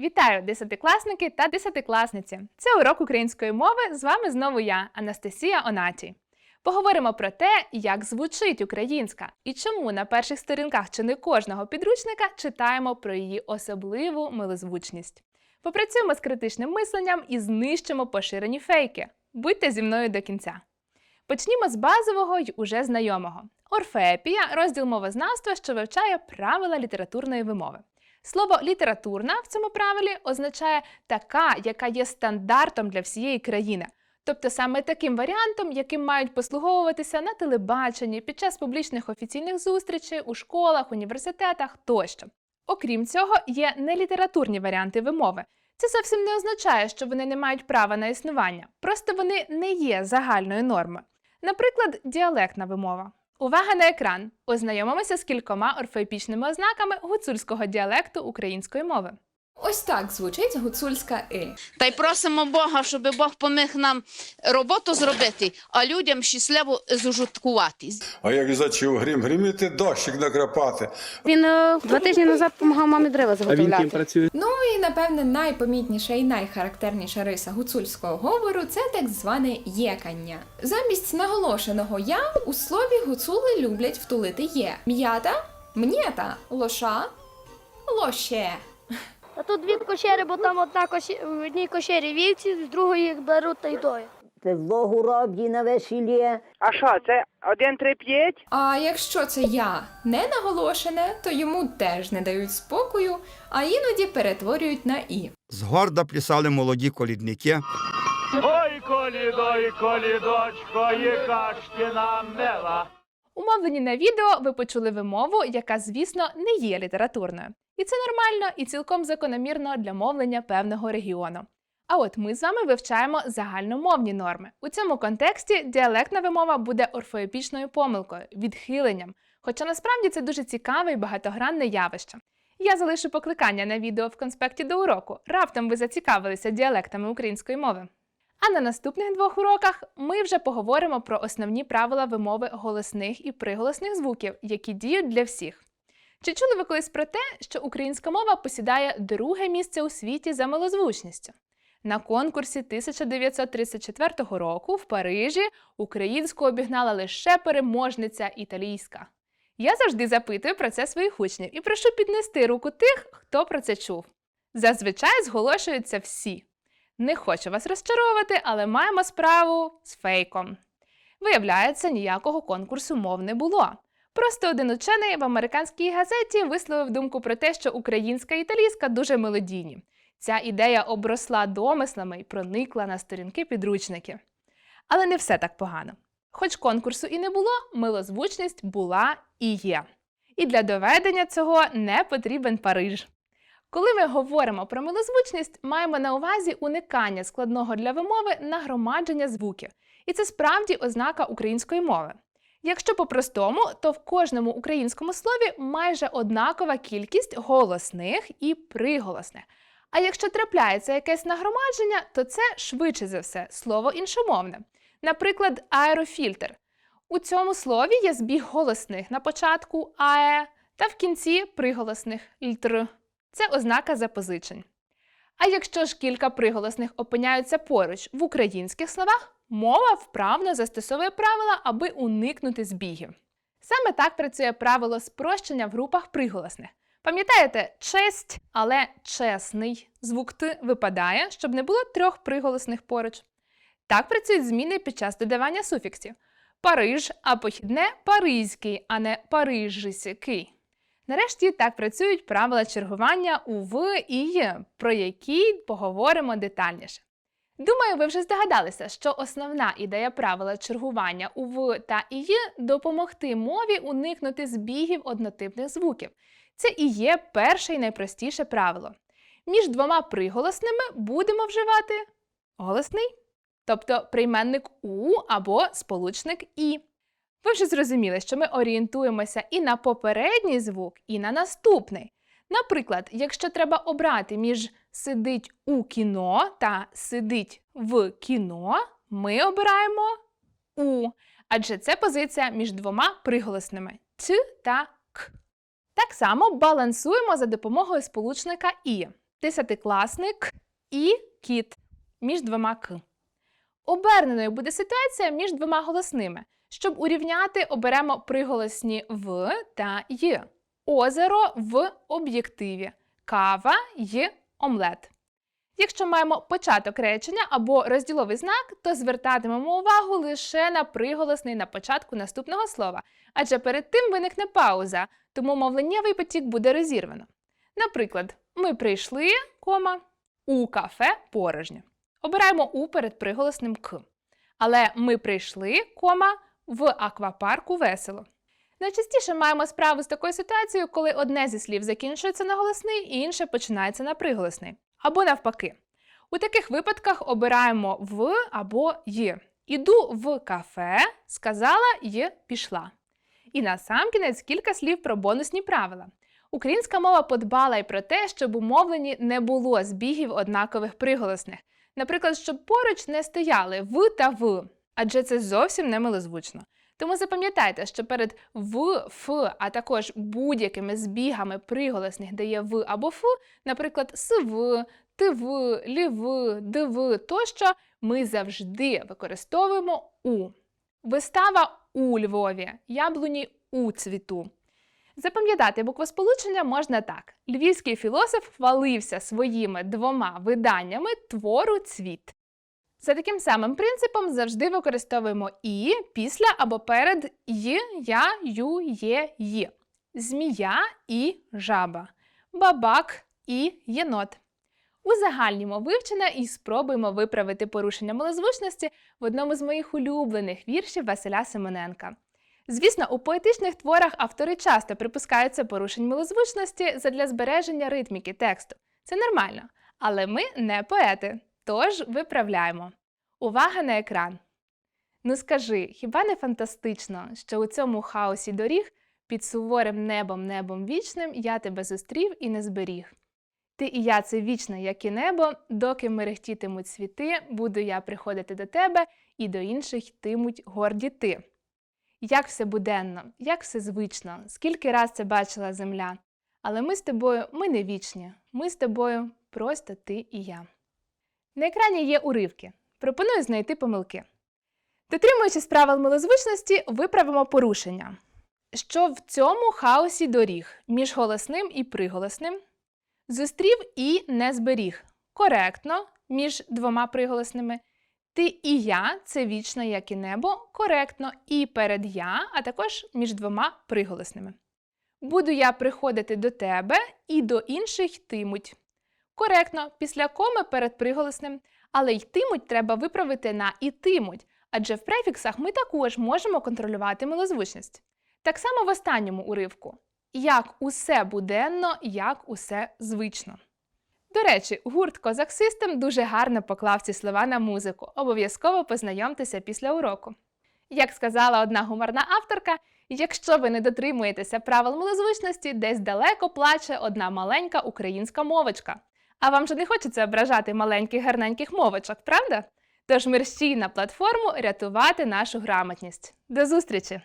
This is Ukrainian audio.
Вітаю, десятикласники та десятикласниці! Це урок української мови. З вами знову я, Анастасія Оначій. Поговоримо про те, як звучить українська і чому на перших сторінках чи не кожного підручника читаємо про її особливу милозвучність. Попрацюємо з критичним мисленням і знищимо поширені фейки. Будьте зі мною до кінця. Почнімо з базового й уже знайомого. Орфеепія розділ мовознавства, що вивчає правила літературної вимови. Слово літературна в цьому правилі означає така, яка є стандартом для всієї країни. Тобто саме таким варіантом, яким мають послуговуватися на телебаченні, під час публічних офіційних зустрічей, у школах, університетах тощо. Окрім цього, є нелітературні варіанти вимови. Це зовсім не означає, що вони не мають права на існування, просто вони не є загальною нормою. Наприклад, діалектна вимова. Увага на екран! Ознайомимося з кількома орфоепічними ознаками гуцульського діалекту української мови. Ось так звучить гуцульська и. Та й просимо Бога, щоб Бог поміг нам роботу зробити, а людям щасливо зужуткувати. А як зачув грім гриміти, дощик накрапати. Він е, два тижні назад допомагав мамі дерева А він ким заготовляти. працює? Ну і напевне найпомітніша і найхарактерніша риса гуцульського говору це так зване єкання. Замість наголошеного я у слові гуцули люблять втулити є. М'ята, мнєта, лоша, лоще. А тут дві кошери, бо там одна коші... в одній кошері вівці, з другої їх беруть та й доять. Це злогу роблі на весіллі. А що, це один три п'ять? А якщо це я не наголошене, то йому теж не дають спокою, а іноді перетворюють на і. Згорда плясали молоді колідники. Ой, колідо, ой, колідочко, яка ж ти нам мила. Умовлені на відео ви почули вимову, яка, звісно, не є літературною. І це нормально і цілком закономірно для мовлення певного регіону. А от ми з вами вивчаємо загальномовні норми. У цьому контексті діалектна вимова буде орфоепічною помилкою, відхиленням. Хоча насправді це дуже цікаве і багатогранне явище. Я залишу покликання на відео в конспекті до уроку. Раптом ви зацікавилися діалектами української мови. А на наступних двох уроках ми вже поговоримо про основні правила вимови голосних і приголосних звуків, які діють для всіх. Чи чули ви колись про те, що українська мова посідає друге місце у світі за милозвучністю? На конкурсі 1934 року в Парижі українську обігнала лише переможниця італійська. Я завжди запитую про це своїх учнів і прошу піднести руку тих, хто про це чув. Зазвичай зголошуються всі. Не хочу вас розчаровувати, але маємо справу з фейком. Виявляється, ніякого конкурсу мов не було. Просто один учений в американській газеті висловив думку про те, що українська і італійська дуже мелодійні. Ця ідея обросла домислами і проникла на сторінки підручників. Але не все так погано. Хоч конкурсу і не було, милозвучність була і є. І для доведення цього не потрібен Париж. Коли ми говоримо про милозвучність, маємо на увазі уникання складного для вимови нагромадження звуків. І це справді ознака української мови. Якщо по-простому, то в кожному українському слові майже однакова кількість голосних і приголосних. А якщо трапляється якесь нагромадження, то це швидше за все слово іншомовне. Наприклад, аерофільтр. У цьому слові є збіг голосних на початку АЕ та в кінці приголосних льтр. Це ознака запозичень. А якщо ж кілька приголосних опиняються поруч в українських словах, мова вправно застосовує правила, аби уникнути збігів. Саме так працює правило спрощення в групах приголосних. Пам'ятаєте, честь, але чесний звук Т випадає, щоб не було трьох приголосних поруч. Так працюють зміни під час додавання суфіксів. Париж, а похідне паризький, а не парижський. Нарешті так працюють правила чергування у В і Й, про які поговоримо детальніше. Думаю, ви вже здогадалися, що основна ідея правила чергування у В та І Й допомогти мові уникнути збігів однотипних звуків. Це і є перше і найпростіше правило. Між двома приголосними будемо вживати голосний, тобто прийменник У або сполучник І. Ви вже зрозуміли, що ми орієнтуємося і на попередній звук, і на наступний. Наприклад, якщо треба обрати між сидить у кіно та сидить в кіно, ми обираємо у, адже це позиція між двома приголосними т та к. Так само балансуємо за допомогою сполучника і. десятикласник і кіт між двома к. Оберненою буде ситуація між двома голосними. Щоб урівняти, оберемо приголосні в та й. Озеро в об'єктиві, кава й омлет. Якщо маємо початок речення або розділовий знак, то звертатимемо увагу лише на приголосний на початку наступного слова, адже перед тим виникне пауза, тому мовленнєвий потік буде розірвано. Наприклад, ми прийшли, кома, у кафе порожнє. Обираємо у перед приголосним к. Але ми прийшли, кома, в аквапарку весело. Найчастіше маємо справу з такою ситуацією, коли одне зі слів закінчується на голосний, і інше починається на приголосний. Або навпаки. У таких випадках обираємо в або й. Іду в кафе, сказала й пішла. І насамкінець кілька слів про бонусні правила. Українська мова подбала й про те, щоб у мовленні не було збігів однакових приголосних. Наприклад, щоб поруч не стояли в та в, адже це зовсім не милозвучно. Тому запам'ятайте, що перед в, ф, а також будь-якими збігами приголосних, де є в або ф, наприклад, св, тв, лів, дв тощо, ми завжди використовуємо у. Вистава у Львові, яблуні у цвіту. Запам'ятати буквосполучення можна так: львівський філософ хвалився своїми двома виданнями твору цвіт. За таким самим принципом завжди використовуємо і після або перед й, я, ю, є, ї. Змія і жаба, бабак і єнот. Узагальнімо вивчене і спробуємо виправити порушення малозвучності в одному з моїх улюблених віршів Василя Симоненка. Звісно, у поетичних творах автори часто припускаються порушень милозвучності задля збереження ритміки тексту. Це нормально, але ми не поети, тож виправляємо. Увага на екран! Ну скажи, хіба не фантастично, що у цьому хаосі доріг під суворим небом небом вічним я тебе зустрів і не зберіг? Ти і я це вічно, як і небо, доки мерехтітимуть світи, буду я приходити до тебе, і до інших йтимуть горді ти. Як все буденно, як все звично, скільки раз це бачила земля. Але ми з тобою, ми не вічні, ми з тобою просто ти і я. На екрані є уривки. Пропоную знайти помилки. Дотримуючись правил милозвучності, виправимо порушення. Що в цьому хаосі доріг між голосним і приголосним зустрів і не зберіг. Коректно між двома приголосними. Ти і я це вічно, як і небо, коректно і перед я, а також між двома приголосними. Буду я приходити до тебе і до інших йтимуть. Коректно, після коми перед приголосним, але йтимуть треба виправити на ітимуть, адже в префіксах ми також можемо контролювати милозвучність. Так само в останньому уривку. Як усе буденно, як усе звично. До речі, гурт Козак System дуже гарно поклав ці слова на музику. Обов'язково познайомтеся після уроку. Як сказала одна гуморна авторка, якщо ви не дотримуєтеся правил милозвучності, десь далеко плаче одна маленька українська мовочка. А вам же не хочеться ображати маленьких гарненьких мовочок, правда? Тож мерщій на платформу рятувати нашу грамотність. До зустрічі!